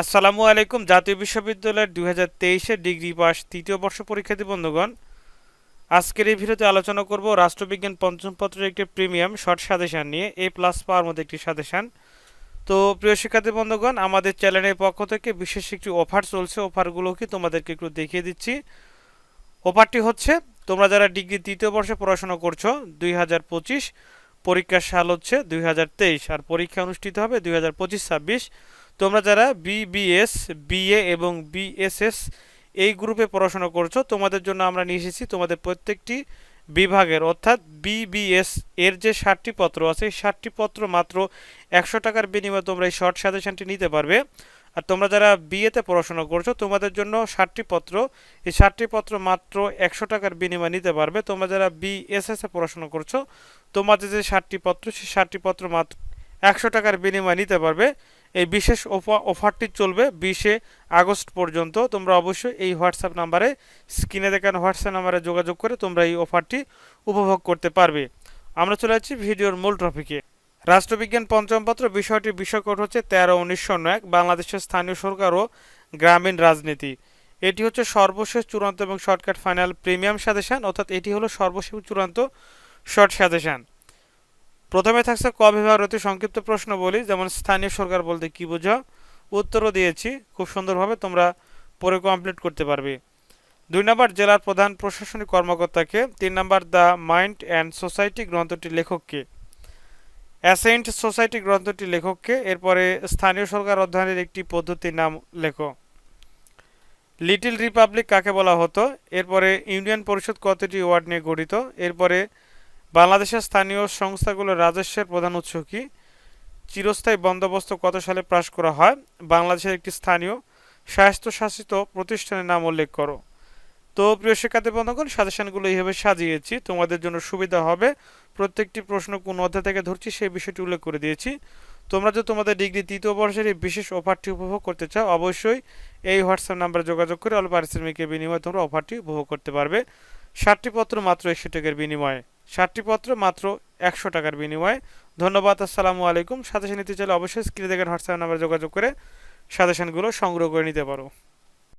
আসসালামু আলাইকুম, জাতীয় বিশ্ববিদ্যালয়ের দুই হাজার তেইশে ডিগ্রি পাস তৃতীয় বর্ষ পরীক্ষার্থী বন্ধুগণ। আজকের এই ভিডিওতে আলোচনা করব রাষ্ট্রবিজ্ঞান পঞ্চম পত্রের একটি প্রিমিয়াম শর্ট সাজেশান নিয়ে, এ প্লাস পাওয়ার মধ্যে একটি সাজেশান। তো প্রিয় শিক্ষার্থী বন্ধুগণ, আমাদের চ্যানেলের পক্ষ থেকে বিশেষ একটি অফার চলছে অফারগুলো কি তোমাদেরকে একটু দেখিয়ে দিচ্ছি। অফারটি হচ্ছে, তোমরা যারা ডিগ্রি তৃতীয় বর্ষে পড়াশোনা করছ, দুই হাজার পঁচিশ পরীক্ষার সাল হচ্ছে দুই হাজার তেইশ আর পরীক্ষা অনুষ্ঠিত হবে দুই হাজার তোমরা যারা বিবিএস, বিএ এবং বিএসএস এই গ্রুপে পড়াশোনা করছ, তোমাদের জন্য আমরা নিয়ে এসেছি তোমাদের প্রত্যেকটি বিভাগের, অর্থাৎ বিবিএস এর যে ষাটটি পত্র আছে, এই ষাটটি পত্র মাত্র একশো টাকার বিনিময়ে তোমরা এই শর্ট সাজেশনটি নিতে পারবে। আর তোমরা যারা বিএতে পড়াশোনা করছ, তোমাদের জন্য ষাটটি পত্র। এই ষাটটি পত্র মাত্র একশো টাকার বিনিময়ে নিতে পারবে। তোমরা যারা বিএসএস পড়াশোনা করছ, তোমাদের যে ষাটটি পত্র, সেই ষাটটি পত্র মাত্র একশো টাকার বিনিময়ে নিতে পারবে। এই বিশেষ অফা- অফারটি চলবে বিশে আগস্ট পর্যন্ত। তোমরা অবশ্যই এই হোয়াটসঅ্যাপ নাম্বারে, স্ক্রিনে দেখানো হোয়াটসঅ্যাপ নাম্বারে যোগাযোগ করে তোমরা এই অফারটি উপভোগ করতে পারবে। আমরা চলে যাচ্ছি ভিডিওর মূল টপিকে রাষ্ট্রবিজ্ঞান পঞ্চম পত্র বিষয়টির বিষয়কোড হচ্ছে তেরো, উনিশশো এক বাংলাদেশের স্থানীয় সরকার ও গ্রামীণ রাজনীতি। এটি হচ্ছে সর্বশেষ চূড়ান্ত এবং শর্টকাট ফাইনাল প্রিমিয়াম সাজেশন, অর্থাৎ এটি হলো সর্বশেষ চূড়ান্ত শর্ট সাজেশন। প্রথমে থাকছে ক বিভাগের অতি সংক্ষিপ্ত প্রশ্ন বলি যেমন স্থানীয় সরকার বলতে কি বোঝো উত্তরও দিয়েছি, খুব সুন্দরভাবে তোমরা পরে কমপ্লিট করতে পারবে। দুই নম্বর, জেলার প্রধান প্রশাসনিক কর্মকর্তাকে। তিন নম্বর, দ্য মাইন্ড অ্যান্ড সোসাইটি গ্রন্থটির লেখককে। অ্যাসেন্ট সোসাইটি গ্রন্থটি লেখককে, এরপরে স্থানীয় সরকার অধ্যয়নের একটি পদ্ধতির নাম লেখো। লিটিল রিপাবলিক কাকে বলা হতো? এরপরে ইউনিয়ন পরিষদ কতটি ওয়ার্ড নিয়ে গঠিত? এরপরে বাংলাদেশের স্থানীয় সংস্থাগুলোর রাজস্বের প্রধান উৎস কি? চিরস্থায়ী বন্দোবস্ত কত সালে পাশ করা হয়? বাংলাদেশের একটি স্থানীয় স্বায়ত্তশাসিত প্রতিষ্ঠানের নাম উল্লেখ করো। তো প্রিয় শিক্ষার্থী বন্ধুগণ, সাজেশনগুলো এইভাবে সাজিয়েছি। তোমাদের জন্য সুবিধা হবে। প্রত্যেকটি প্রশ্ন কোন অধ্যায় থেকে ধরছি সেই বিষয়টি উল্লেখ করে দিয়েছি। তোমরা যদি তোমাদের ডিগ্রি তৃতীয় বর্ষের এই বিশেষ অফারটি উপভোগ করতে চাও, অবশ্যই এই হোয়াটসঅ্যাপ নাম্বারে যোগাযোগ করে অল্প পারিশ্রমিকের বিনিময়ে তোমরা অফারটি উপভোগ করতে পারবে। ষাটটি পত্র মাত্র একশো টাকার বিনিময়ে। ষাটটি পত্র মাত্র একশো টাকার বিনিময়ে। ধন্যবাদ, আসসালামু আলাইকুম। সাজেশন নিতে চাইলে অবশ্যই স্ক্রিনে দেখেন হোয়াটসঅ্যাপ নাম্বারে যোগাযোগ করে সাজেশনগুলো সংগ্রহ করে নিতে পারো।